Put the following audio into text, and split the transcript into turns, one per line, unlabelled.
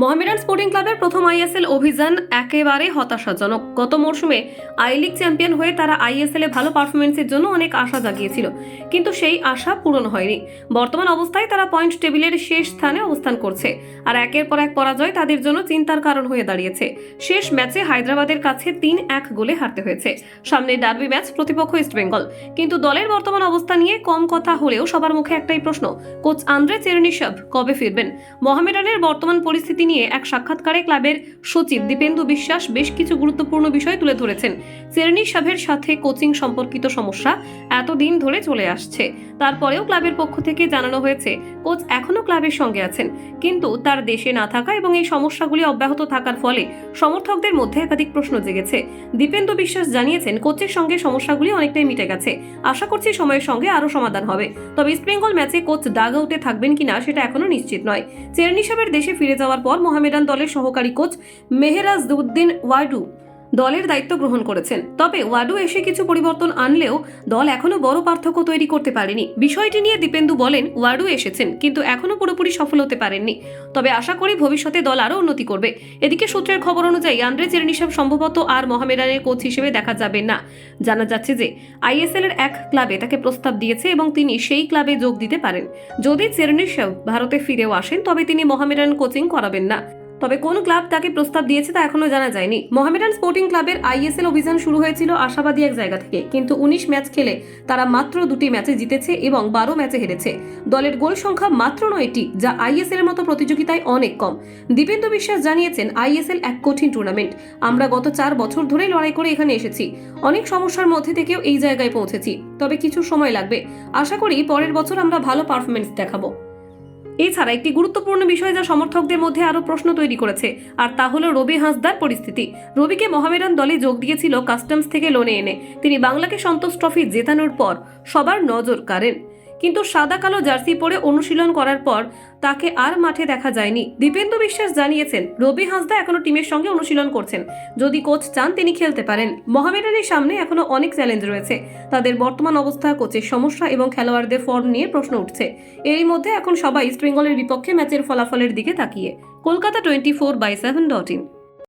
Mohammedan sporting ক্লাবের প্রথম ISL অভিযান একেবারে হতাশাজনক। গত মরশুমে আই লিগ চ্যাম্পিয়ন হয়ে তারা আইএসএল এ ভালো পারফরমেন্সের জন্য অনেক আশা জাগিয়েছিল, কিন্তু সেই আশা পূরণ হয়নি। বর্তমান অবস্থায় তারা পয়েন্ট টেবিলের শেষ স্থানে অবস্থান করছে, আর একের পর এক পরাজয় তাদের জন্য চিন্তার কারণ হয়ে দাঁড়িয়েছে। শেষ ম্যাচে হায়দ্রাবাদের কাছে তিন এক গোলে হারতে হয়েছে। সামনে ডার্বি ম্যাচ প্রতিপক্ষ ইস্টবেঙ্গল কিন্তু দলের বর্তমান অবস্থা নিয়ে কম কথা হলেও সবার মুখে একটাই প্রশ্ন, কোচ আন্দ্রে চেরনিসব কবে ফিরবেন? মোহামেডানের বর্তমান পরিস্থিতি নিয়ে এক সাক্ষাৎকারে ক্লাবের সচিব দীপেন্দু বিশ্বাস বেশ কিছু গুরুত্বপূর্ণ বিষয় তুলে ধরেছেন। চেরনিসবের সাথে কোচিং সম্পর্কিত সমস্যা এতদিন ধরে চলে আসছে। তারপরেও ক্লাবের পক্ষ থেকে জানানো হয়েছে, কোচ এখনও ক্লাবের সঙ্গে আছেন। কিন্তু তার দেশে না থাকা এবং এই সমস্যাগুলি অব্যাহত থাকার ফলে সমর্থকদের মধ্যে একাধিক প্রশ্ন জেগেছে। দীপেন্দু বিশ্বাস জানিয়েছেন, কোচের সঙ্গে সমস্যাগুলি অনেকটাই মিটে গেছে। আশা করছি সময়ের সঙ্গে আরও সমাধান হবে। তবে ইস্টবেঙ্গল ম্যাচে কোচ ডাগ আউটে থাকবেন কিনা সেটা এখনও নিশ্চিত নয়। চেরনিসাবের দেশে ফিরে যাওয়ার পর মোহামেডান দলের সহকারী কোচ মেহেরাজ উদ্দিন ওয়াডু দলের দায়িত্ব গ্রহণ করেছেন। তবে ওয়াডু এসে কিছু পরিবর্তন আনলেও দল এখনও বড় পার্থক্য তৈরি করতে পারেনি। বিষয়টি নিয়ে দীপেন্দু বলেন, ওয়াডু এসেছেন, কিন্তু এখনও পুরোপুরি সফল হতে পারেননি। তবে আশা করি ভবিষ্যতে দল আরও উন্নতি করবে। এদিকে সূত্রের খবর অনুযায়ী আন্দ্রে চেরনিসাব সম্ভবত আর মোহামেডানের কোচ হিসেবে দেখা যাবে না। জানা যাচ্ছে যে আইএসএল এর এক ক্লাবে তাকে প্রস্তাব দিয়েছে এবং তিনি সেই ক্লাবে যোগ দিতে পারেন। যদি চেরনিসাব ভারতে ফিরেও আসেন, তবে তিনি মোহামেডান কোচিং করাবেন না। তবে কোন ক্লাব তাকে প্রস্তাব দিয়েছে তা এখনও জানা যায়নি। মোহামেডান স্পোর্টিং ক্লাবের আইএসএল অভিযান শুরু হয়েছিল আশাবাদী এক জায়গা থেকে, কিন্তু উনিশ ম্যাচ খেলে তারা মাত্র দুটি ম্যাচে জিতেছে এবং বারো ম্যাচে হেরেছে। দলের গোল সংখ্যা মাত্র নয়টি, যা আইএসএল এর মতো প্রতিযোগিতায় অনেক কম। দীপেন্দু বিশ্বাস জানিয়েছেন, আইএসএল এক কঠিন টুর্নামেন্ট আমরা গত চার বছর ধরে লড়াই করে এখানে এসেছি। অনেক সমস্যার মধ্যে থেকেও এই জায়গায় পৌঁছেছি, তবে কিছু সময় লাগবে। আশা করি পরের বছর আমরা ভালো পারফরমেন্স দেখাবো। এছাড়া একটি গুরুত্বপূর্ণ বিষয় যা সমর্থকদের মধ্যে আরও প্রশ্ন তৈরি করেছে, আর তা হলো রবি হাঁসদার পরিস্থিতি। রবিকে মহামেরান দলে যোগ দিয়েছিল কাস্টমস থেকে লোনে এনে। তিনি বাংলাকে সন্তোষ ট্রফি জেতানোর পর সবার নজর কাড়েন। কিন্তু সাদা কালো জার্সি পরে অনুশীলন করার পর তাকে আর মাঠে দেখা যায়নি। দীপেন্দু বিশ্বাস জানিয়েছেন, রবি হাঁসদা এখনও টিমের সঙ্গে অনুশীলন করছেন। যদি কোচ চান, তিনি খেলতে পারেন। মোহামেডানের সামনে এখনও অনেক চ্যালেঞ্জ রয়েছে। তাদের বর্তমান অবস্থা, কোচের সমস্যা এবং খেলোয়াড়দের ফর্ম নিয়ে প্রশ্ন উঠছে। এরই মধ্যে এখন সবাই ইস্টবেঙ্গলের বিপক্ষে ম্যাচের ফলাফলের দিকে তাকিয়ে। Kolkata twenty four by seven dot in.